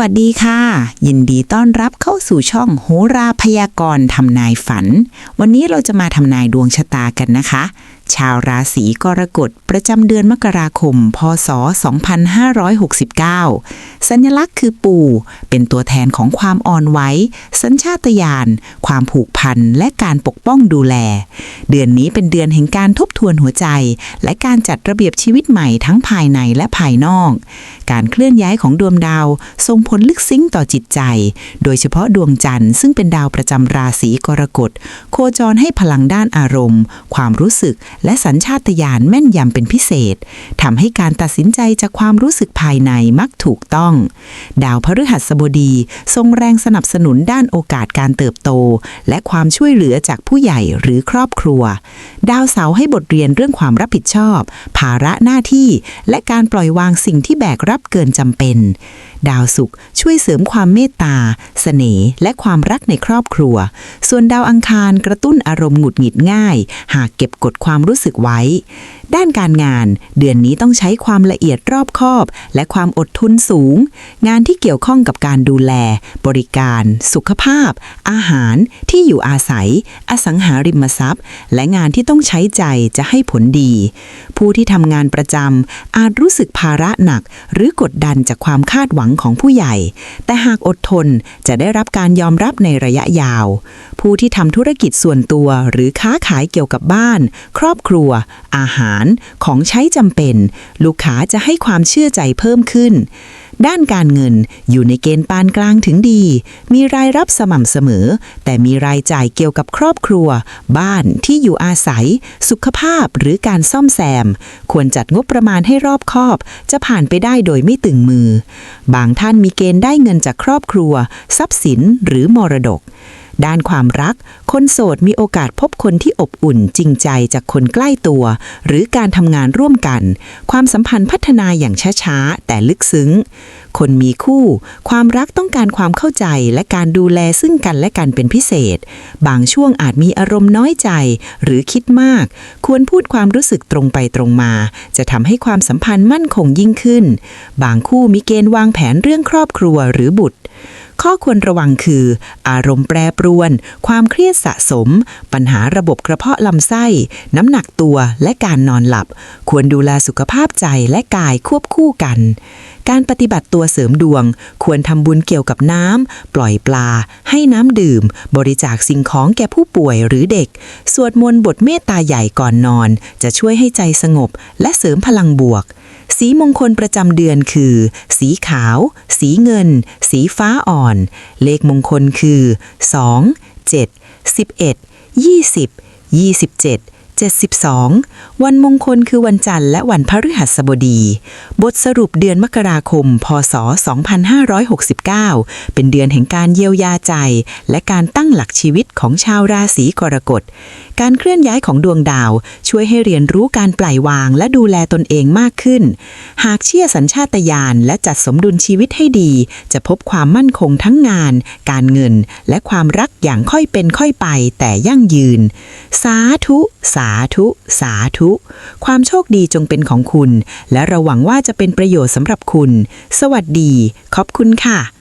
วัสดีค่ะ ยินดีต้อนรับเข้าสู่ช่องโหราพยากรณ์ทำนายฝัน วันนี้เราจะมาทำนายดวงชะตากันนะคะชาวราศีกรกฎประจำเดือนมกราคม พศ 2569 สัญลักษณ์คือปูเป็นตัวแทนของความอ่อนไหวสัญชาตญาณ ความผูกพัน และการปกป้องดูแล เดือนนี้เป็นเดือนแห่งการทบทวนหัวใจ และการจัดระเบียบชีวิตใหม่ทั้งภายในและภายนอก การเคลื่อนย้ายของดวงดาวส่งผลลึกซึ้งต่อจิตใจ โดยเฉพาะดวงจันทร์ซึ่งเป็นดาวประจำราศีกรกฎ โคจรให้พลังด้านอารมณ์ ความรู้สึกและสัญชาตญาณแม่นยำเป็นพิเศษทำให้การตัดสินใจจากความรู้สึกภายในมักถูกต้อง ดาวพฤหัสบดี ทรงแรงสนับสนุนด้านโอกาสการเติบโต และความช่วยเหลือจากผู้ใหญ่หรือครอบครัว ดาวเสาร์ให้บทเรียนเรื่องความรับผิดชอบ ภาระหน้าที่ และการปล่อยวางสิ่งที่แบกรับเกินจำเป็น ดาวศุกร์ช่วยเสริมความเมตตา เสน่ห์และความรักในครอบครัว ส่วนดาวอังคารกระตุ้นอารมณ์หงุดหงิดง่าย หากเก็บกดความรู้สึกไว้ ด้านการงาน เดือนนี้ต้องใช้ความละเอียดรอบคอบ และความอดทนสูง งานที่เกี่ยวข้องกับการดูแล บริการ สุขภาพ อาหาร ที่อยู่อาศัย อสังหาริมทรัพย์ และงานที่ต้องใช้ใจจะให้ผลดี ผู้ที่ทำงานประจำอาจรู้สึกภาระหนัก หรือกดดันจากความคาดหวังของผู้ใหญ่ แต่หากอดทนจะได้รับการยอมรับในระยะยาว ผู้ที่ทำธุรกิจส่วนตัว หรือค้าขายเกี่ยวกับบ้าน ครอบครัว อาหาร ของใช้จำเป็น ลูกค้าจะให้ความเชื่อใจเพิ่มขึ้น ด้านการเงินอยู่ในเกณฑ์ปานกลางถึงดี มีรายรับสม่ำเสมอ แต่มีรายจ่ายเกี่ยวกับครอบครัว บ้านที่อยู่อาศัย สุขภาพหรือการซ่อมแซม ควรจัดงบประมาณให้รอบคอบ จะผ่านไปได้โดยไม่ตึงมือ บางท่านมีเกณฑ์ได้เงินจากครอบครัว ทรัพย์สินหรือมรดก ด้านความรัก คนโสดมีโอกาสพบคนที่อบอุ่นจริงใจจากคนใกล้ตัว หรือการทำงานร่วมกัน ความสัมพันธ์พัฒนาอย่างช้าๆ แต่ลึกซึ้ง คนมีคู่ ความรักต้องการความเข้าใจและการดูแลซึ่งกันและกันเป็นพิเศษ บางช่วงอาจมีอารมณ์น้อยใจ หรือคิดมาก ควรพูดความรู้สึกตรงไปตรงมา จะทำให้ความสัมพันธ์มั่นคงยิ่งขึ้น บางคู่มีเกณฑ์วางแผนเรื่องครอบครัวหรือบุตร ข้อควรระวังคือ อารมณ์แปรปรวน ความเครียดสะสม ปัญหาระบบกระเพาะลำไส้ น้ำหนักตัวและการนอนหลับ ควรดูแลสุขภาพใจและกายควบคู่กัน การปฏิบัติตัวเสริมดวง ควรทำบุญเกี่ยวกับน้ำ ปล่อยปลา ให้น้ำดื่ม บริจาคสิ่งของแก่ผู้ป่วยหรือเด็ก สวดมนต์บทเมตตาใหญ่ก่อนนอน จะช่วยให้ใจสงบ และเสริมพลังบวก สีมงคลประจำเดือนคือ สีขาว สีเงิน สีฟ้าอ่อน เลขมงคลคือ 2 7 11 20 27 72 วันมงคลคือวันจันทร์และวันพฤหัสบดี บทสรุปเดือนมกราคม พศ 2569 เป็นเดือนแห่งการเยียวยาใจ และการตั้งหลักชีวิตของชาวราศีกรกฎ การเคลื่อนย้ายของดวงดาว ช่วยให้เรียนรู้การปล่อยวางและดูแลตนเองมากขึ้น หากเชื่อสัญชาตญาณและจัดสมดุลชีวิตให้ดี จะพบความมั่นคงทั้งงาน การเงิน และความรักอย่างค่อยเป็นค่อยไปแต่ยั่งยืน สาธุ สาธุ สาธุ ความโชคดีจงเป็นของคุณ และเราหวังว่าจะเป็นประโยชน์สำหรับคุณ สวัสดี ขอบคุณค่ะ